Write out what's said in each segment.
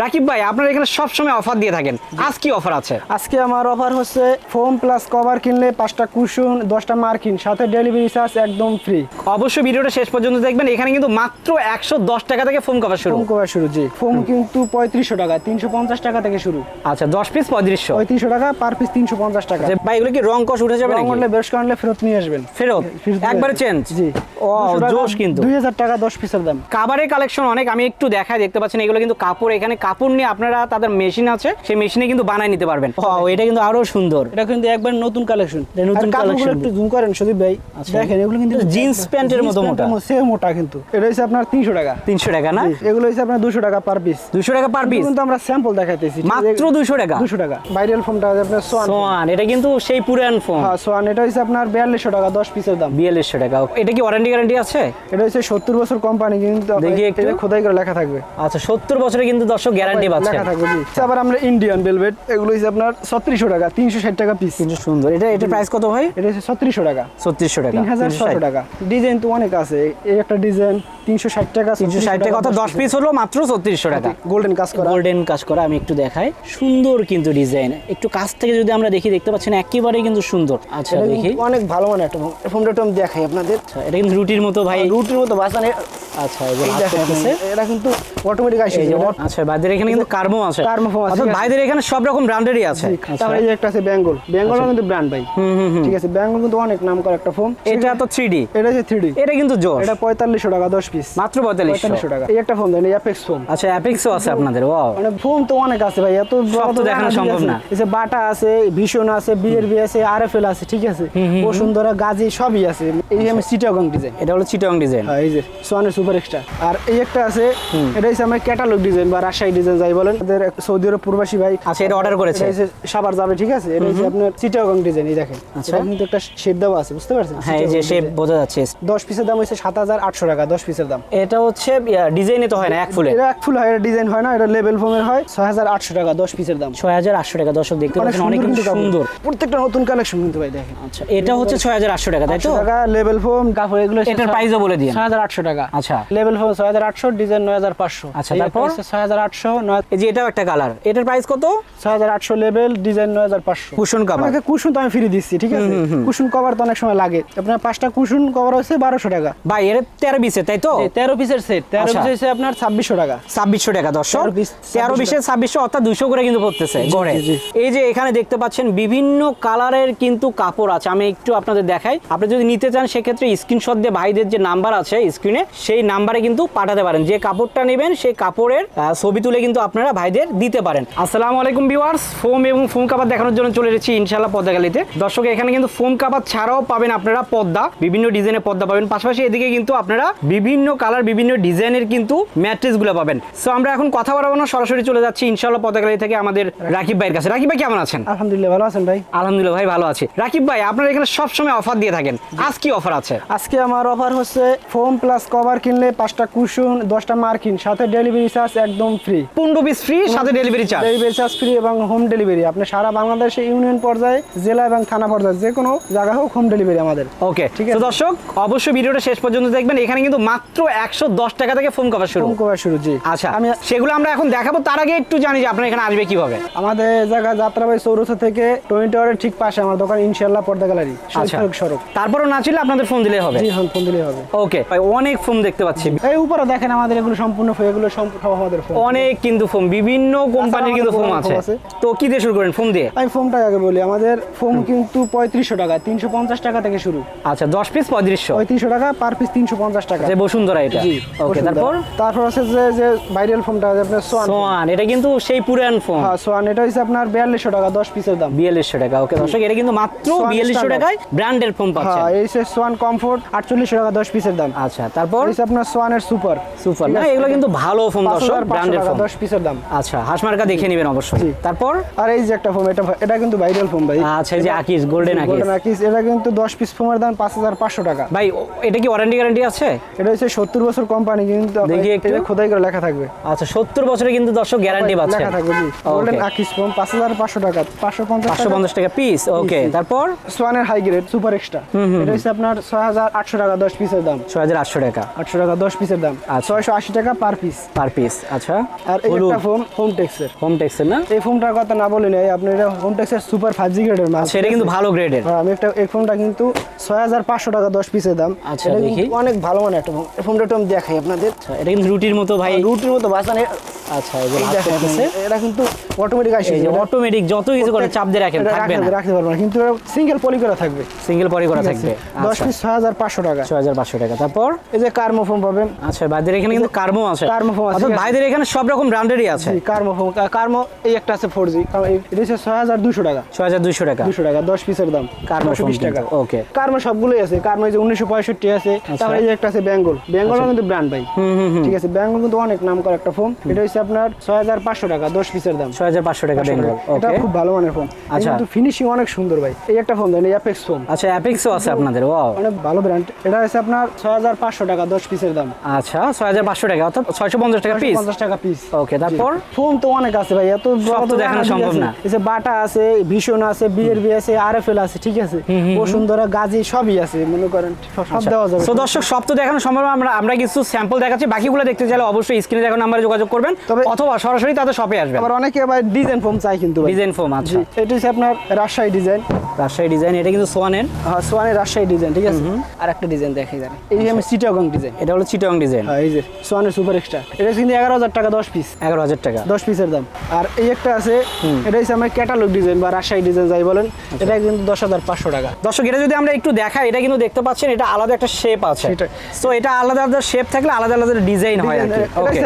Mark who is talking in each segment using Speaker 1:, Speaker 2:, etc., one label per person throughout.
Speaker 1: রাকিব ভাই আপনার এখানে সবসময় অফার দিয়ে থাকেন। আজ কি অফার আছে?
Speaker 2: আজকে আমার অফার হচ্ছে ফোম প্লাস কভার কিনলে পাঁচটা কুশন দশটা মার্কিন সাথে ডেলিভারি চার্জ একদম ফ্রি
Speaker 1: অবশ্যই ভিডিওটা শেষ পর্যন্ত দেখবেন। এখানে কিন্তু মাত্র একশো দশ টাকা থেকে ফোন কভার শুরু।
Speaker 2: ফোম কভার শুরু জি। ফোম কিন্তু পঁয়ত্রিশশো টাকা তিনশো পঞ্চাশ টাকা থেকে শুরু।
Speaker 1: আচ্ছা দশ পিস পঁয়ত্রিশশো।
Speaker 2: পঁয়ত্রিশশো টাকা পার পিস তিনশো পঞ্চাশ টাকা।
Speaker 1: যে ভাই এগুলো কি রং কষ উঠে যাবে
Speaker 2: রং? করলে বেশ কারণে ফেরত নিয়ে আসবেন।
Speaker 1: ফেরত? একবারে চেঞ্জ
Speaker 2: জি
Speaker 1: ও
Speaker 2: 200 টাকা,
Speaker 1: জোশ কিন্তু।
Speaker 2: দুই হাজার টাকা দশ পিসের দাম।
Speaker 1: কাবারের কালেকশন অনেক আমি একটু দেখাই দেখতে পাচ্ছেন এগুলো কিন্তু কাপড় এখানে কাপড় নিয়ে আপনারা তাদের মেশিন আছে সেই মেশিনে কিন্তু বানায় নিতে পারবেন। ও এটা কিন্তু আরও সুন্দর।
Speaker 2: এটা কিন্তু একবার নতুন কালেকশন।
Speaker 1: নতুন collection।
Speaker 2: একটু জুম করেন সুদীপ ভাই।
Speaker 1: আচ্ছা।
Speaker 2: দেখেন এগুলো কিন্তু
Speaker 1: জিন্স প্যান্টের মতো মোটা।
Speaker 2: সেম মোটা কিন্তু। এটা হচ্ছে আপনার তিনশো টাকা।
Speaker 1: তিনশো টাকা না?
Speaker 2: এগুলো হচ্ছে আপনার দুশো টাকা পার পিস
Speaker 1: দুশো টাকা পার পিস
Speaker 2: কিন্তু আমরা স্যাম্পল দেখাইতেছি।
Speaker 1: মাত্র দুশো টাকা?
Speaker 2: দুশো টাকা। ভাইরাল ফোনটা আছে আপনার সোয়ান।
Speaker 1: সোয়ান এটা কিন্তু সেই পুরান ফোন
Speaker 2: হ্যাঁ সোয়ান এটা হচ্ছে আপনার বিয়াল্লিশশো টাকা দশ পিসের দাম।
Speaker 1: বিয়াল্লিশশো টাকা। এটা কি ওয়ারেন্টি গ্যারান্টি আছে?
Speaker 2: এটা হচ্ছে সত্তর বছর কোম্পানি কিন্তু
Speaker 1: দেখি একটু।
Speaker 2: খোদাই করে লেখা থাকবে।
Speaker 1: আচ্ছা সত্তর বছরে কিন্তু দর্শক গ্যারান্টি পাচ্ছে
Speaker 2: লেখা থাকবে জি। আবার আমরা ইন্ডিয়ান ভেলভেট এগুলো হচ্ছে আপনার ছত্রিশশো টাকা তিনশো ষাট টাকা পিস
Speaker 1: কিন্তু সুন্দর। এটা এটার প্রাইস কত ভাই?
Speaker 2: এটা হচ্ছে ছত্রিশশো টাকা।
Speaker 1: ছত্রিশশো টাকা
Speaker 2: তিন হাজার ছশো টাকা। ডিজাইন তো অনেক আছে। এই একটা ডিজাইন তিনশো ষাট টাকা
Speaker 1: তিনশো ষাট টাকা অর্থাৎ দশ পিস হলো মাত্র ছত্রিশশো টাকা।
Speaker 2: গোল্ডেন কাজ করা।
Speaker 1: গোল্ডেন কাজ করা আমি একটু দেখাই। সুন্দর কিন্তু ডিজাইন একটু কাছ থেকে যদি আমরা দেখি দেখতে পাচ্ছেন একেবারে কিন্তু সুন্দর। আচ্ছা দেখি।
Speaker 2: অনেক ভালো মানে একটা ফোনটা একটু দেখাই আপনাদের।
Speaker 1: আচ্ছা, এটা কিন্তু রুটির মতো ভাই।
Speaker 2: রুটির মতো বাঁচানো
Speaker 1: আচ্ছা যে হাত
Speaker 2: এটা কিন্তু অটোমেটিক আসে
Speaker 1: এই যে আচ্ছা ভাইদের এখানে কিন্তু কার্মো আছে।
Speaker 2: কার্মো আছে।
Speaker 1: ভাইদের এখানে সব রকম ব্র্যান্ডেরই আছে। আচ্ছা।
Speaker 2: তারপরে এই যে একটা আছে বেঙ্গল বেঙ্গলও কিন্তু ব্র্যান্ড ভাই। ঠিক আছে বেঙ্গল কিন্তু অনেক নাম করা একটা ফোন
Speaker 1: এটা তো থ্রি ডি
Speaker 2: এটা হচ্ছে থ্রি
Speaker 1: এটা কিন্তু জোর
Speaker 2: এটা পঁয়তাল্লিশশো টাকা দশ পিস
Speaker 1: মাত্র পঁয়তাল্লিশশো।
Speaker 2: পঁয়তাল্লিশশো টাকা। এই একটা ফোন দেন অ্যাপেক্স ফোন
Speaker 1: আচ্ছা অ্যাপিক্সও আছে আপনাদের ও
Speaker 2: মানে ফোন তো অনেক আছে ভাই এত
Speaker 1: সব তো দেখানো সম্ভব না।
Speaker 2: এই যে বাটা আছে ভীষণ আছে বিএরবি আছে আরএফএল আছে ঠিক আছে। বসুন্ধরা গাজী সবই আছে। এই যে আমি সিটাগং ডিজাইন
Speaker 1: এটা হলো চিটং ডিজাইন।
Speaker 2: এই যে সোয়ানের সুপার এক্সট্রা। আর এই একটা আছে এটা হচ্ছে আমার ক্যাটালগ ডিজাইন বা রাজশাহী ডিজাইন যাই বলেন। আমাদের সৌদি আরব প্রবাসী ভাই
Speaker 1: আচ্ছা এটা অর্ডার করেছে।
Speaker 2: সাবার যাবে ঠিক আছে? এটা হচ্ছে আপনার চিটাগং ডিজাইন এই দেখেন।
Speaker 1: আচ্ছা।
Speaker 2: কিন্তু একটা শেপ দেওয়া আছে বুঝতে পারছেন?
Speaker 1: হ্যাঁ এই যে শেপ বোঝা যাচ্ছে।
Speaker 2: দশ পিসের দাম হচ্ছে সাত হাজার আটশো টাকা দশ পিসের দাম।
Speaker 1: এটা হচ্ছে ডিজাইনে তো হয় না এক ফুলে।
Speaker 2: এটা এক ফুল হয় এটা ডিজাইন হয় না এটা লেভেল ফোমের হয়। ছয় হাজার আটশো টাকা দশ পিসের দাম।
Speaker 1: ছয় হাজার আটশো টাকা দর্শক দেখতে পাচ্ছেন অনেক কিন্তু সুন্দর।
Speaker 2: প্রত্যেকটা নতুন কালেকশন কিন্তু ভাই দেখেন।
Speaker 1: আচ্ছা এটা হচ্ছে ছয় হাজার আটশো টাকা তাই তো?
Speaker 2: টাকা লেভেল ফোম কাপড় এগুলো
Speaker 1: এটার প্রাইসও বলে দিন
Speaker 2: ছয় হাজার আটশো টাকা।
Speaker 1: আচ্ছা।
Speaker 2: লেভেল ফোম ছয় হাজার আটশো ডিজাইন নয় হাজার পাঁচশো।
Speaker 1: আচ্ছা, তারপর?
Speaker 2: ছয় হাজার আটশো নয়
Speaker 1: এই যে এটাও একটা কালার এটার প্রাইস কত?
Speaker 2: ছয় হাজার আটশো লেভেল ডিজাইন নয় হাজার পাঁচশো।
Speaker 1: কুশন কাভার
Speaker 2: আমাকে কুশন তো আমি ফ্রি দিচ্ছি ঠিক আছে? কুশন কভার তো অনেক সময় লাগে। আপনার পাঁচটা কুশন কভার হচ্ছে বারোশো টাকা।
Speaker 1: ভাই এর তেরো বিশে তাই তো?
Speaker 2: এই তেরো পিসের সেট তেরো
Speaker 1: আচ্ছা।
Speaker 2: পিস হচ্ছে আপনার ছাব্বিশশো টাকা।
Speaker 1: ছাব্বিশশো টাকা দর্শক।
Speaker 2: 13 piece,
Speaker 1: তেরো
Speaker 2: 2600
Speaker 1: ছাব্বিশশো অর্থাৎ দুশো করে কিন্তু পড়তেছে গড়ে। এই যে এখানে দেখতে পাচ্ছেন বিভিন্ন কালারের কিন্তু কাপড় আছে। আমি একটু আপনাদের দেখাই। আপনি যদি নিতে চান সেক্ষেত্রে স্ক্রিনশট দিয়ে ভাইদের যে নাম্বার আছে স্ক্রিনে সেই নাম্বারে কিন্তু পাঠাতে পারেন। যে কাপড়টা নেবেন সেই কাপড়ের ছবি তুলে কিন্তু আপনারা ভাইদের দিতে পারেন। আসসালামু আলাইকুম ভিউয়ার্স ফোম এবং ফোম কাপড় দেখানোর জন্য চলে এসেছি ইনশাল্লাহ পদ্মাগালিতে দর্শক এখানে কিন্তু ফোম কাপড় ছাড়াও পাবেন আপনারা পদ্মা বিভিন্ন ডিজাইনের পদ্মা পাবেন। পাশাপাশি এদিকে কিন্তু আপনারা বিভিন্ন কালার বিভিন্ন ডিজাইনের কিন্তু ম্যাট্রেসগুলো পাবেন। সো আমরা এখন কথা বলব না সরাসরি চলে যাচ্ছি ইনশাল্লাহ পদ্মাগালি থেকে আমাদের রাকিব ভাইয়ের কাছে। রাকিব ভাই কেমন আছেন?
Speaker 2: আলহামদুলিল্লাহ ভালো আছেন ভাই।
Speaker 1: আলহামদুলিল্লাহ ভাই ভালো আছি। রাকিব ভাই আপনার এখানে সবসময় অফার দিয়ে থাকেন। আজ কি অফার আছে?
Speaker 2: আজকে আমার অফার হচ্ছে ফোম প্লাস কভার কিনলে পাঁচটা কুশন দশটা মার্কিন সাথে ডেলিভারি চার্জ একদম ফ্রি
Speaker 1: পনেরো পিস ফ্রি সাথে delivery charge
Speaker 2: delivery charge free এবং হোম ডেলিভারি আপনি সারা বাংলাদেশে ইউনিয়ন পর্যায়ে জেলা এবং থানা পর্যায়ে যে কোনো জায়গা হোক হোম ডেলিভারি আমাদের।
Speaker 1: ওকে
Speaker 2: ঠিক
Speaker 1: আছে। দর্শক অবশ্যই ভিডিওটা শেষ পর্যন্ত দেখবেন। এখানে কিন্তু মাত্র একশো দশ টাকা থেকে ফোন কভার শুরু।
Speaker 2: হোম কভার শুরু জি।
Speaker 1: আচ্ছা
Speaker 2: আমি
Speaker 1: সেগুলো আমরা এখন দেখাবো। তার আগে একটু জানি যে আপনার এখানে আসবে কীভাবে।
Speaker 2: আমাদের জায়গা যাত্রাবাড়ি চৌরথা থেকে টোয়েন্টি টাওয়ারের ঠিক পাশে আমার দোকান ইনশাল্লাহ পর্দা গ্যালারি
Speaker 1: আচ্ছা।
Speaker 2: সড়ক
Speaker 1: তারপরও না ছিল আপনাদের ফোন দিলে হবে।
Speaker 2: জি হ্যাঁ ফোন দিলেই হবে।
Speaker 1: ওকে ভাই অনেক ফোন দেখতে পাচ্ছি।
Speaker 2: এই উপরে দেখেন আমাদের এগুলো সম্পূর্ণ এগুলো সম্পূর্ণ আমাদের ফোন
Speaker 1: অনেক কিন্তু ফোন বিভিন্ন কোম্পানির কিন্তু ফোন আছে। তো কি দিয়ে শুরু করেন ফোন দিয়ে?
Speaker 2: আমি ফোনটা আগে বলি আমাদের ফোন কিন্তু পঁয়ত্রিশশো টাকা তিনশো পঞ্চাশ টাকা থেকে শুরু।
Speaker 1: আচ্ছা দশ পিস পঁয়ত্রিশশো?
Speaker 2: পঁয়ত্রিশশো টাকা পার পিস তিনশো পঞ্চাশ টাকা।
Speaker 1: যে বসুন্ধরা এটা। ওকে তারপর?
Speaker 2: তারপর আছে যে যে ভাইরাল ফোনটা আছে আপনার সোয়ান
Speaker 1: সোয়ান এটা কিন্তু সেই পুরান ফোন
Speaker 2: হ্যাঁ সোয়ান এটা হচ্ছে আপনার বিয়াল্লিশশো টাকা দশ পিসের দাম।
Speaker 1: বিয়াল্লিশশো টাকা ওকে দর্শক এটা কিন্তু মাত্র বিয়াল্লিশশো। টাকায় ব্র্যান্ডের ফোন পাচ্ছেন।
Speaker 2: হ্যাঁ এই সোয়ান কমফোর্ট আটচল্লিশশো টাকা দশ পিসের দাম।
Speaker 1: আচ্ছা তারপর?
Speaker 2: আপনার সোয়ানের সুপার।
Speaker 1: সুপার। না এগুলো কিন্তু ভালো ফোন দর্শক
Speaker 2: হাজার
Speaker 1: ব্র্যান্ডের ফোন
Speaker 2: দশ পিসের দাম।
Speaker 1: আচ্ছা হাসমার্কা দেখে নেবেন অবশ্যই। তারপর?
Speaker 2: আর এই যে একটা ফোন এটা এটা কিন্তু ভাইরাল ফোন ভাই।
Speaker 1: আচ্ছা এই যে আকিস গোল্ডেন আকিস
Speaker 2: গোল্ডেন আকিস এটা কিন্তু দশ পিস ফোনের দাম পাঁচ হাজার পাঁচশো টাকা।
Speaker 1: ভাই এটা কি ওয়ারেন্টি গ্যারান্টি আছে?
Speaker 2: এটা হচ্ছে সত্তর বছর কোম্পানি কিন্তু
Speaker 1: দেখি একটু।
Speaker 2: খোদাই করে লেখা থাকবে।
Speaker 1: আচ্ছা সত্তর বছরে কিন্তু দর্শক গ্যারান্টি পাচ্ছে।
Speaker 2: লেখা থাকবে গোল্ডেন আকিস ফোন পাঁচ হাজার পাঁচশো টাকা পাঁচশো পঞ্চাশ
Speaker 1: পাঁচশো পঞ্চাশ টাকা পিস ওকে তারপর?
Speaker 2: সোয়ানের হাই গ্রেড সুপার এক্সট্রা এটা হচ্ছে আপনার ছয় হাজার আটশো টাকা দশ পিসের দাম।
Speaker 1: ছয় হাজার আটশো টাকা।
Speaker 2: আটশো টাকা দশ পিসের দাম।
Speaker 1: আচ্ছা।
Speaker 2: ছয়শো আশি টাকা পার পিস।
Speaker 1: পার পিস আচ্ছা।
Speaker 2: আর একটা ফোন হোম টেক্সের।
Speaker 1: হোম টেক্সের না?
Speaker 2: এই ফোনটার কথা না বলে নেই আপনি এটা হোম টেক্সের সুপার ফাইভ জি গ্রেডের মাল।
Speaker 1: সেটা কিন্তু ভালো গ্রেডের
Speaker 2: হ্যাঁ, আমি একটা এই ফোনটা কিন্তু ছয় হাজার পাঁচশো টাকা দশ পিসের দাম।
Speaker 1: আচ্ছা, দেখি।
Speaker 2: অনেক ভালো মানে একটা ফোন। এই ফোনটা একটু আমি দেখাই আপনাদের।
Speaker 1: আচ্ছা এটা কিন্তু রুটির মতো ভাই।
Speaker 2: রুটির মতো বাঁচানো
Speaker 1: আচ্ছা
Speaker 2: এটা কিন্তু অটোমেটিক আসে।
Speaker 1: যে অটোমেটিক যত কিছু করে চাপ দিয়ে রাখেন থাকবে না।
Speaker 2: রাখতে পারবেন কিন্তু সিঙ্গেল পলি করা থাকবে।
Speaker 1: সিঙ্গেল পরে করা থাকবে।
Speaker 2: দশ পিস ছয় হাজার পাঁচশো টাকা।
Speaker 1: ছয় হাজার পাঁচশো টাকা। তারপর
Speaker 2: এই যে কার্মো পাবেন।
Speaker 1: আচ্ছা ভাইদের এখানে কিন্তু কার্মো আছে।
Speaker 2: কার্মো আছে,
Speaker 1: ভাইদের এখানে সব রকম ব্র্যান্ডেরই আছে।
Speaker 2: কার্মো কার্মো এই একটা আছে ফোর জি। এটা হচ্ছে ছয় হাজার দুশো টাকা।
Speaker 1: ছয় হাজার দুইশো টাকা।
Speaker 2: দুশো টাকা দশ পিসের দাম।
Speaker 1: কার্মো
Speaker 2: বিশ টাকা।
Speaker 1: okay.
Speaker 2: কার্মো সবগুলোই আছে। কার্মো এই যে উনিশশো পঁয়ষট্টি আছে।
Speaker 1: আচ্ছা।
Speaker 2: তারপরে এই যে একটা আছে বেঙ্গল। বেঙ্গলও কিন্তু ব্র্যান্ড ভাই। ঠিক আছে বেঙ্গল কিন্তু অনেক নাম করা একটা ফোন এটা হচ্ছে আপনার ছয় হাজার পাঁচশো টাকা দশ পিসের দাম।
Speaker 1: ছয় হাজার পাঁচশো টাকা বেঙ্গল
Speaker 2: এটা খুব ভালো মানের ফোন
Speaker 1: আচ্ছা।
Speaker 2: কিন্তু ফিনিশিং অনেক সুন্দর ভাই। এই একটা ফোন দেন অ্যাপেক্স ফোন
Speaker 1: আচ্ছা অ্যাপিক্সও আছে আপনাদের ওয়াও
Speaker 2: অনেক ভালো ব্র্যান্ড এটা হচ্ছে আপনার ছয় হাজার পাঁচশো টাকা দশ পিসের দাম।
Speaker 1: আচ্ছা ছয় হাজার পাঁচশো টাকা অর্থাৎ ছয়শো পঞ্চাশ টাকা পিস
Speaker 2: পঞ্চাশ টাকা পিস
Speaker 1: ওকে তারপর?
Speaker 2: ফোন তো অনেক আছে ভাই এত
Speaker 1: তো দেখানো সম্ভব না।
Speaker 2: যে বাটা আছে ভীষণ আছে বিএরবি আছে আরএফএল আছে ঠিক আছে? বসুন্ধরা গাজী সবই আছে মনে করেন সব সব দেওয়া যাবে।
Speaker 1: তো দর্শক সব তো দেখানো সম্ভব আমরা আমরা কিছু স্যাম্পল দেখাচ্ছি বাকিগুলো দেখতে চাইলে অবশ্যই স্ক্রিনে দেখানো নাম্বারে যোগাযোগ করবেন
Speaker 2: তবে-
Speaker 1: অথবা সরাসরি তাদের শপে আসবেন।
Speaker 2: আবার অনেকে আবার ডিজাইন ফোম চাই কিন্তু।
Speaker 1: ডিজাইন ফোম আচ্ছা।
Speaker 2: জি এটা হচ্ছে আপনার রাজশাহী ডিজাইন
Speaker 1: রাজশাহী ডিজাইন এটা কিন্তু সোয়ানের
Speaker 2: হ্যাঁ সোয়ানের রাজশাহী ডিজাইন ঠিক আছে? আর একটা ডিজাইন দেখাই এই যে আমি সিটাগং ডিজাইন।
Speaker 1: এটা হলো চিটং ডিজাইন।
Speaker 2: হ্যাঁ এই যে সোয়ানের সুপার এক্সট্রা। এটা কিন্তু এগারো হাজার টাকা দশ পিস
Speaker 1: এগারো হাজার টাকা।
Speaker 2: দশ পিসের দাম। আর এই একটা আছে এটা হচ্ছে আমার ক্যাটালগ ডিজাইন বা রাজশাহী ডিজাইন যাই বলেন
Speaker 1: আচ্ছা।
Speaker 2: এটা কিন্তু দশ হাজার পাঁচশো টাকা।
Speaker 1: দর্শক এটা যদি আমরা একটু দেখাই এটা কিন্তু দেখতে পাচ্ছেন এটা আলাদা একটা শেপ আছে। তো এটা আলাদা আলাদা শেপ থাকলে আলাদা আলাদা ডিজাইন হয় আর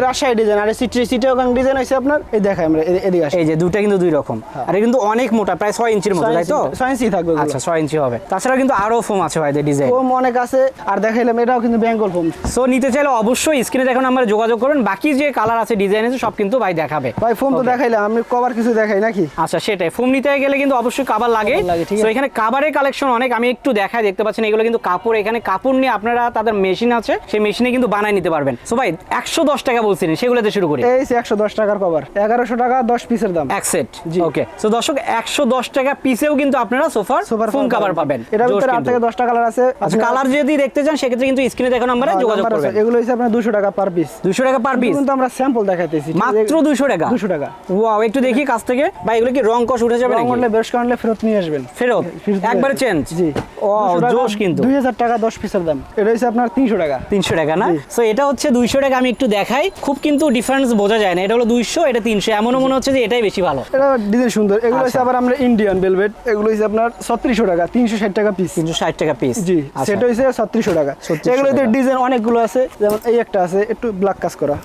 Speaker 2: রাজশাহী ডিজাইন আর সিটিগং ডিজাইন হচ্ছে আপনার এই দেখাই আমরা এদিকে
Speaker 1: এই যে দুটা কিন্তু দুই রকম। আর এটা কিন্তু অনেক মোটা প্রায় ছয় ইঞ্চির মতো তাই তো?
Speaker 2: সায়েন্সই থাকবে
Speaker 1: আচ্ছা ছয় ইঞ্চি হবে। তাছাড়া কিন্তু আরও ফোম আছে ভাইদের ডিজাইন
Speaker 2: ফোম অনেক আছে আর দেখাইলাম এটাও কিন্তু বেঙ্গল ফোম
Speaker 1: সো নিতে চাইলে অবশ্যই স্ক্রিনে দেখুন নাম্বারে যোগাযোগ করবেন বাকি যে কালার আছে ডিজাইন আছে সব কিন্তু ভাই দেখাবে।
Speaker 2: ভাই ফোম তো দেখাইলাম আমি কভার কিছু দেখাই নাকি?
Speaker 1: আচ্ছা সেটাই। ফোম নিতে গেলে কিন্তু অবশ্যই কাবার লাগে।
Speaker 2: কাভার
Speaker 1: তো এখানে কাবারের কালেকশন অনেক আমি একটু দেখাই দেখতে পাচ্ছেন এগুলো কিন্তু কাপড়। এখানে কাপড় নিয়ে আপনারা তাদের মেশিন আছে সেই মেশিনে কিন্তু বানায় নিতে পারবেন। সো ভাই একশো দশ টাকা বলছিলেন সেগুলোতে শুরু করি।
Speaker 2: এই একশো দশ টাকার কভার এগারোশো টাকা দশ পিসের দাম।
Speaker 1: এক সেট
Speaker 2: জি।
Speaker 1: ওকে সো দর্শক একশো দশ টাকা পিসেও কিন্তু আপনারা সোফার
Speaker 2: সুপার
Speaker 1: ফোম কাভার পাবেন।
Speaker 2: এটা আট। থেকে দশটা কালার আছে।
Speaker 1: আচ্ছা কালার যদি দেখতে চান সেক্ষেত্রে কিন্তু স্ক্রিনে দেখো নাম্বারে
Speaker 2: হ্যাঁ,
Speaker 1: যোগাযোগ করবেন।
Speaker 2: এগুলো হচ্ছে আপনার দুশো টাকা পার পিস
Speaker 1: দুশো টাকা পার পিস
Speaker 2: কিন্তু আমরা স্যাম্পল দেখাইতেছি।
Speaker 1: মাত্র দুশো টাকা?
Speaker 2: দুশো টাকা।
Speaker 1: ওয়াও একটু দেখি কাছ থেকে। ভাই এগুলো কি রং কষ উঠে যাবে
Speaker 2: রং
Speaker 1: নাকি?
Speaker 2: করলে বেশ কারণে ফেরত নিয়ে আসবেন।
Speaker 1: ফেরত? একবারে। চেঞ্জ
Speaker 2: জি।
Speaker 1: ও জোশ কিন্তু।
Speaker 2: দুই হাজার টাকা দশ পিসের দাম। এটা হচ্ছে আপনার তিনশো টাকা।
Speaker 1: তিনশো টাকা না? সো এটা হচ্ছে দুইশো টাকা আমি একটু দেখাই। খুব কিন্তু ডিফারেন্স বোঝা যায় না। এটা হলো দুইশো এটা তিনশো। এমনও মনে হচ্ছে যে এটাই বেশি ভালো।
Speaker 2: এটা ডিজাইন সুন্দর। এগুলো হচ্ছে। আবার আমরা ইন্ডিয়ান ভেলভেট এগুলো হচ্ছে আপনার ছত্রিশশো টাকা তিনশো ষাট টাকা পিস
Speaker 1: তিনশো ষাট টাকা পিস
Speaker 2: জি।
Speaker 1: আচ্ছা।
Speaker 2: সেটা হচ্ছে ছত্রিশশো টাকা।
Speaker 1: 3600
Speaker 2: এগুলোতে। ডিজাইন অনেকগুলো আছে যেমন এই একটা আছে একটু ব্ল্যাক কাজ করা।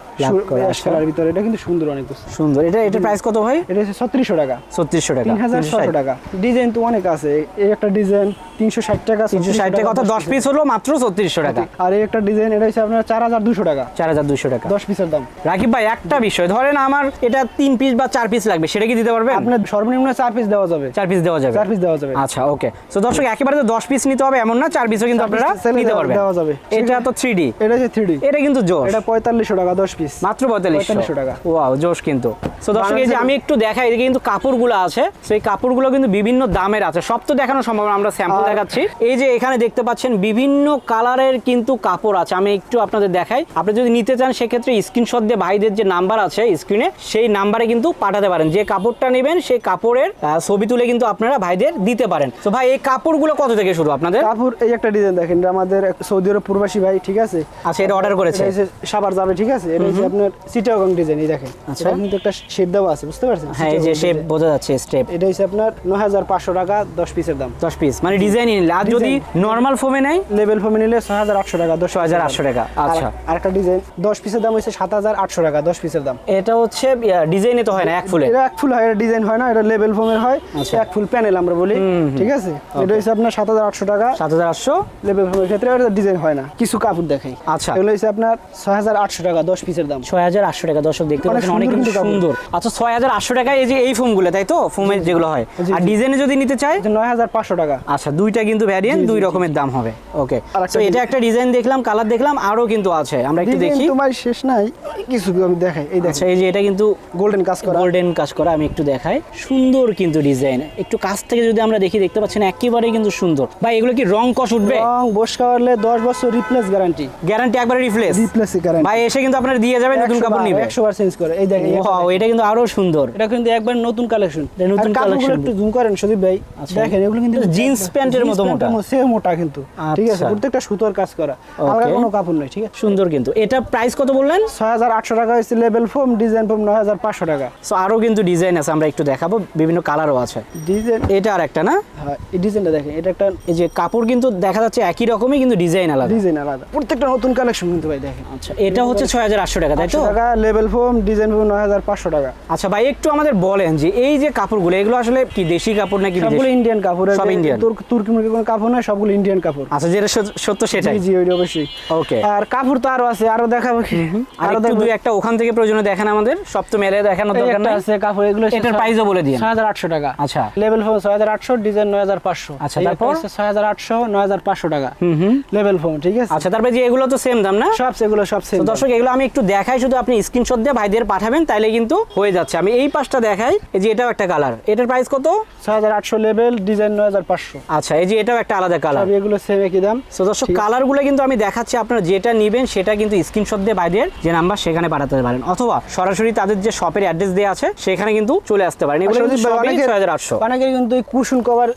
Speaker 2: কালার ভিতরে এটা কিন্তু সুন্দর অনেক
Speaker 1: সুন্দর। এটা এটা প্রাইস কত ভাই?
Speaker 2: এটা হচ্ছে ছত্রিশশো টাকা।
Speaker 1: ছত্রিশশো টাকা।
Speaker 2: তিন হাজার ছশো টাকা। ডিজাইন তো অনেক আছে। এই একটা ডিজাইন তিনশো ষাট টাকা
Speaker 1: তিনশো ষাট টাকা অর্থাৎ দশ পিস হলো মাত্র ছত্রিশশো টাকা।
Speaker 2: আর একটা ডিজাইন এটা হচ্ছে আপনার চার হাজার দুশো টাকা।
Speaker 1: চার হাজার দুশো টাকা।
Speaker 2: দশ পিসের দাম।
Speaker 1: রাকিব ভাই একটা বিষয় ধরেন আমার এটা তিন পিস বা চার পিস লাগবে সেটা কি দিতে পারবেন?
Speaker 2: আপনার সর্বনিম্ন চার পিস দেওয়া যাবে।
Speaker 1: চার পিস দেওয়া যাবে।
Speaker 2: চার পিস দেওয়া যাবে।
Speaker 1: আচ্ছা ওকে তো দর্শক একেবারে তো দশ পিস নিতে হবে এমন না চার পিসও কিন্তু আপনারা নিতে
Speaker 2: দেওয়া-
Speaker 1: পারবেন।
Speaker 2: দেওয়া যাবে।
Speaker 1: এটা তো থ্রি ডি
Speaker 2: এটা হচ্ছে থ্রি
Speaker 1: এটা কিন্তু জোশ।
Speaker 2: এটা পঁয়তাল্লিশশো টাকা দশ পিস
Speaker 1: মাত্র পঁয়তাল্লিশশো।
Speaker 2: 4500 টাকা।
Speaker 1: ওয়াও জোশ কিন্তু। তো দর্শক এই যে আমি একটু দেখাই এদিকে কিন্তু কাপড়গুলো আছে। সেই কাপড়গুলো কিন্তু বিভিন্ন দামের আছে। সব তো দেখানো সম্ভব আমরা স্যাম্পল দেখাচ্ছি। এই যে এখানে দেখতে পাচ্ছেন বিভিন্ন কালারের কিন্তু কাপড় আছে। আমি একটু আপনাদের দেখাই। আপনি যদি নিতে চান সেক্ষেত্রে স্ক্রিনশট দিয়ে ভাইদের যে নাম্বার আছে স্ক্রিনে সেই নাম্বারে কিন্তু পাঠাতে পারেন। যে কাপড়টা নেবেন সেই কাপড়ের ছবি তুলে কিন্তু আপনারা ভাইদের দিতে পারেন। তো ভাই এই কাপড়গুলো কত থেকে শুরু আপনাদের?
Speaker 2: কাপুর এই একটা ডিজাইন দেখেন। আমাদের সৌদি আরব প্রবাসী ভাই ঠিক আছে?
Speaker 1: আচ্ছা এটা অর্ডার করেছে।
Speaker 2: সাবার যাবে ঠিক আছে? এটা হচ্ছে আপনার সিটাগং ডিজাইন এই দেখেন।
Speaker 1: আচ্ছা।
Speaker 2: কিন্তু একটা শেড দেওয়া আছে বুঝতে পারছেন?
Speaker 1: হ্যাঁ এই যে
Speaker 2: চিটাগং
Speaker 1: শেপ বোঝা যাচ্ছে স্টেপ
Speaker 2: এটা হচ্ছে আপনার নয় হাজার পাঁচশো টাকা দশ পিসের দাম।
Speaker 1: দশ পিস মানে ডিজাইন নিলে। আর যদি নর্মাল ফোমে নেয়?
Speaker 2: লেভেল ফোমে নিলে ছয় হাজার আটশো টাকা দশ
Speaker 1: 6,800 টাকা, আচ্ছা।
Speaker 2: আর একটা ডিজাইন দশ পিসের দাম হচ্ছে সাত হাজার আটশো টাকা দশ পিসের দাম।
Speaker 1: এটা হচ্ছে ডিজাইনে তো হয় না এক ফুলে
Speaker 2: এটা এক ফুল হয় এটা ডিজাইন হয় না এটা লেভেল ফোমের হয়।
Speaker 1: আচ্ছা।
Speaker 2: এক ফুল প্যানেল আমরা বলি ঠিক আছে? এটা হচ্ছে আপনার সাত হাজার আটশো টাকা।
Speaker 1: সাত হাজার আটশো?
Speaker 2: লেভেল ফোমের ক্ষেত্রে এটা ডিজাইন হয় না কিছু কাপড় দেখাই।
Speaker 1: আচ্ছা।
Speaker 2: এগুলো হচ্ছে আপনার ছয় হাজার আটশো টাকা দশ পিসের দাম।
Speaker 1: ছয় হাজার আটশো টাকা দর্শক দেখতে
Speaker 2: অনেক
Speaker 1: পাচ্ছেন অনেক
Speaker 2: সুন্দর
Speaker 1: কিন্তু
Speaker 2: কিন্তু
Speaker 1: সুন্দর। আচ্ছা ছয় হাজার আটশো টাকায় এই যে এই ফোমগুলো তাই তো? ফোমের যেগুলো হয়। আর। ডিজাইনে যদি নিতে চাই
Speaker 2: নয় হাজার পাঁচশো টাকা।
Speaker 1: আচ্ছা দুইটা কিন্তু ভ্যারিয়েন্ট দুই রকমের দাম হবে। ওকে তো এটা একটা ডিজাইন দেখলাম কালার দেখলাম আরও কিন্তু আছে। আমরা একটু দেখি।
Speaker 2: তোমার শেষ নাই কিছু আমি দেখাই? এই
Speaker 1: আচ্ছা এই যে এটা কিন্তু
Speaker 2: গোল্ডেন কাজ করা।
Speaker 1: গোল্ডেন কাজ করা আমি একটু দেখাই। সুন্দর কিন্তু ডিজাইন একটু কাছ থেকে যদি আমরা দেখি দেখতে পাচ্ছেন একেবারে কিন্তু সুন্দর। ভাই এগুলো কি রং কষ উঠবে?
Speaker 2: রং বস খাওয়ালে দশ বছর রিপ্লেস গ্যারান্টি
Speaker 1: গ্যারান্টি একবারে রিপ্লেস
Speaker 2: রিপ্লেস গ্যারান্টি
Speaker 1: ভাই এসে কিন্তু আপনার দিয়ে যাবে নতুন কাপড় নিবে।
Speaker 2: একশো বার চেঞ্জ করে। এই দেখেন
Speaker 1: ওয়াও এটা কিন্তু আরও সুন্দর।
Speaker 2: এটা কিন্তু একবার নতুন কালেকশন
Speaker 1: এটা নতুন collection।
Speaker 2: একটু জুম করেন সুদীপ ভাই।
Speaker 1: আচ্ছা।
Speaker 2: দেখেন এগুলো কিন্তু
Speaker 1: জিন্স প্যান্টের মতো মোটা।
Speaker 2: সে মোটা কিন্তু। ঠিক আছে
Speaker 1: আচ্ছা।
Speaker 2: প্রত্যেকটা সুতোর কাজ করা। আলাদা কোনো কাপড় নয় ঠিক আছে?
Speaker 1: সুন্দর কিন্তু। এটা প্রাইস কত বললেন?
Speaker 2: ছয় হাজার আটশো টাকা হয়েছে লেভেল ফোম ডিজাইন ফোম নয় হাজার পাঁচশো টাকা।
Speaker 1: সো আরও কিন্তু ডিজাইন আছে আমরা একটু দেখাবো। বিভিন্ন কালারও আছে।
Speaker 2: ডিজাইন
Speaker 1: এটা আর একটা না?
Speaker 2: হ্যাঁ এই ডিজাইনটা দেখেন এটা একটা
Speaker 1: এই যে কাপড় কিন্তু দেখা যাচ্ছে একই রকমই কিন্তু ডিজাইন আলাদা।
Speaker 2: ডিজাইন আলাদা। প্রত্যেকটা নতুন কালেকশন কিন্তু ভাই দেখেন।
Speaker 1: আচ্ছা এটা হচ্ছে ছয় হাজার আটশো টাকা তাই তো?
Speaker 2: টাকা লেভেল ফোম ডিজাইন ফোম নয় হাজার পাঁচশো টাকা।
Speaker 1: আচ্ছা ভাই একটু আমাদের বলেন যে এই যে কাপড়গুলো এগুলো আসলে কি দেশি কাপড় নাকি
Speaker 2: সবগুলো? ইন্ডিয়ান কাপড়
Speaker 1: সব Indian?
Speaker 2: তুর্কি মুরগি কোনো কাপড় নয় সবগুলো ইন্ডিয়ান কাপড়।
Speaker 1: আচ্ছা যেটা সত্য সেটাই।
Speaker 2: জি ওইটা অবশ্যই।
Speaker 1: ওকে
Speaker 2: আর কাপড় তো আরও আছে আরও দেখাবো কি? আরও
Speaker 1: দুই একটা ওখান থেকে প্রয়োজনে দেখেন আমাদের সব তো মেলে দেখানোর দরকার নাই।
Speaker 2: আছে কাপড় এগুলো
Speaker 1: এটার প্রাইসও বলে দিন
Speaker 2: হাজার আটশো টাকা।
Speaker 1: আচ্ছা।
Speaker 2: লেভেল হাজার আটশো ডিজাইন নয় হাজার পাঁচশো।
Speaker 1: আচ্ছা, তারপর?
Speaker 2: ছয় হাজার আটশো নয় হাজার পাঁচশো টাকা।
Speaker 1: হুম হুম।
Speaker 2: লেভেল ফোম ঠিক আছে?
Speaker 1: আচ্ছা তারপরে যে এগুলো তো সেম দাম না?
Speaker 2: সব সেগুলো সব সেম
Speaker 1: দর্শক এগুলো আমি একটু দেখাই শুধু আপনি স্ক্রিনশট দিয়ে ভাইদের পাঠাবেন তাইলে কিন্তু হয়ে যাচ্ছে। আমি এই পাশটা দেখাই এই যে এটাও একটা কালার এটার প্রাইস কত?
Speaker 2: ছয় হাজার আটশো লেভেল ডিজাইন নয় হাজার পাঁচশো।
Speaker 1: আচ্ছা এই যে এটাও একটা আলাদা কালার
Speaker 2: এগুলো সেম একই দাম।
Speaker 1: তো দর্শক কালারগুলো কিন্তু আমি দেখাচ্ছি আপনারা যেটা নেবেন সেটা কিন্তু স্ক্রিনশট দিয়ে বাইরের যে নাম্বার সেখানে পাঠাতে পারেন। অথবা সরাসরি তাদের যে শপের অ্যাড্রেস দেওয়া আছে সেখানে কিন্তু চলে আসতে পারেন। এগুলো কিন্তু
Speaker 2: অনেকের
Speaker 1: ছয় হাজার আটশো।
Speaker 2: অনেকের কিন্তু এই কুশন কভার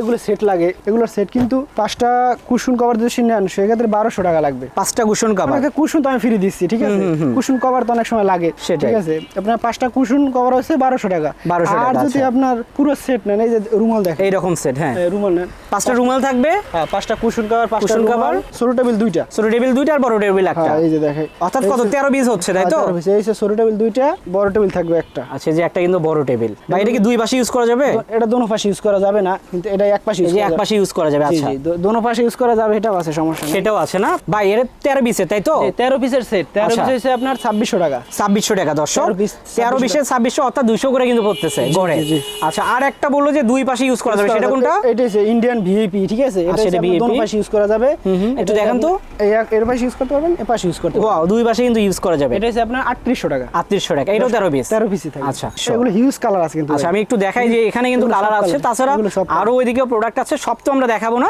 Speaker 2: এগুলো সেট লাগে। এগুলোর সেট কিন্তু পাঁচটা কুশন কভার যদি নেন সেক্ষেত্রে বারোশো টাকা লাগবে।
Speaker 1: পাঁচটা কুশন কভার
Speaker 2: আপনাকে কুশন তো আমি ফ্রি দিচ্ছি ঠিক আছে? কুশন কভার তো অনেক সময় লাগে। ঠিক আছে? আপনার পাঁচটা কুশন কভার হচ্ছে বারোশো টাকা।
Speaker 1: 1200 টাকা,
Speaker 2: আর যদি
Speaker 1: আচ্ছা।
Speaker 2: আপনার পুরো সেট নেন এই যে রুমাল দেখেন।
Speaker 1: এইরকম সেট হ্যাঁ।
Speaker 2: রুমাল নেন
Speaker 1: পাঁচটা রুমাল থাকবে।
Speaker 2: হ্যাঁ পাঁচটা কুশন কভার পাঁচটা রুমাল ছোট টেবিল দুইটা।
Speaker 1: ছোট টেবিল দুইটা আর বড় টেবিল একটা।
Speaker 2: হ্যাঁ এই যে দেখে।
Speaker 1: অর্থাৎ কত? তেরো পিস হচ্ছে তাই তো?
Speaker 2: এই যে ছোট টেবিল দুইটা বড় টেবিল থাকবে একটা।
Speaker 1: আচ্ছা যে একটা কিন্তু বড় টেবিল। বা এটা কি দুই পাশে ইউজ করা যাবে?
Speaker 2: এটা দোনো পাশে ইউজ করা যাবে না কিন্তু এটা এক পাশে ইউজ
Speaker 1: এক পাশে ইউজ করা যাবে আচ্ছা।
Speaker 2: দোনো পাশে ইউজ করা যাবে এটাও আছে সমস্যা নেই।
Speaker 1: সেটাও আছে না? ভাই এর তেরো পিসের তাই তো?
Speaker 2: এই তেরো পিসের সেট তেরো
Speaker 1: আচ্ছা।
Speaker 2: পিস হচ্ছে আপনার ছাব্বিশশো টাকা।
Speaker 1: ছাব্বিশশো টাকা দর্শক।
Speaker 2: তেরো piece,
Speaker 1: তেরো
Speaker 2: 2600
Speaker 1: ছাব্বিশশো অর্থাৎ দুশো করে কিন্তু পড়তেছে গড়ে। আচ্ছা আর একটা বলল যে দুই পাশে ইউজ করা যাবে সেটা কোনটা?
Speaker 2: এটা ইন্ডিয়ান ভিআইপি ঠিক আছে? এটা
Speaker 1: আচ্ছা, এটা VIP?
Speaker 2: পাশে ইউজ করা যাবে।
Speaker 1: একটু দেখেন তো।
Speaker 2: এর পাশে ইউজ করতে পারবেন এ পাশে ইউজ করতে
Speaker 1: ওয়াও দুই পাশে কিন্তু ইউজ করা যাবে।
Speaker 2: এটা হচ্ছে আপনার আটত্রিশশো টাকা।
Speaker 1: আটত্রিশশো টাকা। এটাও তেরো পিস
Speaker 2: তেরো পিসি থাকে।
Speaker 1: আচ্ছা।
Speaker 2: এগুলো হিউজ কালার আছে কিন্তু
Speaker 1: আচ্ছা আমি একটু দেখাই যে এখানে কিন্তু কালার আছে। তাছাড়া। আরও ওইদিকেও প্রোডাক্ট আছে। সব তো আমরা দেখাবো না।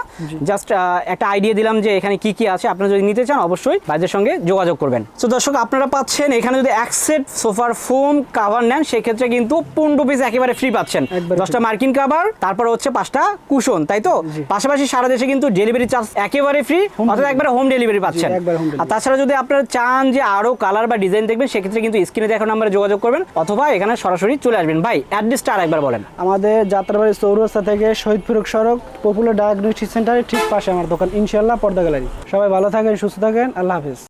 Speaker 1: জাস্ট একটা আইডিয়া দিলাম যে এখানে কি কি আছে। আপনারা যদি নিতে চান অবশ্যই ভাইদের সঙ্গে যোগাযোগ করবেন। তো দর্শক আপনারা পাচ্ছেন এখানে যদি এক সেট সোফার ফোম কাভার নেন সেক্ষেত্রে কিন্তু পনেরো পিস একেবারে ফ্রি পাচ্ছেন। দশটা মার্কিন কাভার তারপর হচ্ছে পাঁচটা কুশন তাই তো? পাশাপাশি সারা দেশে কিন্তু ডেলিভারি চার্জ একেবারে ফ্রি অর্থাৎ একবার হোম ডেলিভারি পাচ্ছেন। আর তাছাড়া যদি আপনারা চান যে আরও কালার বা ডিজাইন দেখবেন সেক্ষেত্রে কিন্তু স্ক্রিনে দেখো নাম্বারে যোগাযোগ করবেন অথবা এখানে সরাসরি চলে আসবেন। ভাই অ্যাড্রেসটা আর একবার বলেন।
Speaker 2: আমাদের যাত্রাবাড়ি চৌরাস্তা থেকে শহীদ ফিরুক সড়ক পপুলার ডায়াগনস্টিক সেন্টারের ঠিক পাশে আমার দোকান ইনশাল্লাহ পর্দা গ্যালারি। সবাই ভালো থাকেন সুস্থ থাকেন আল্লাহ হাফিজ।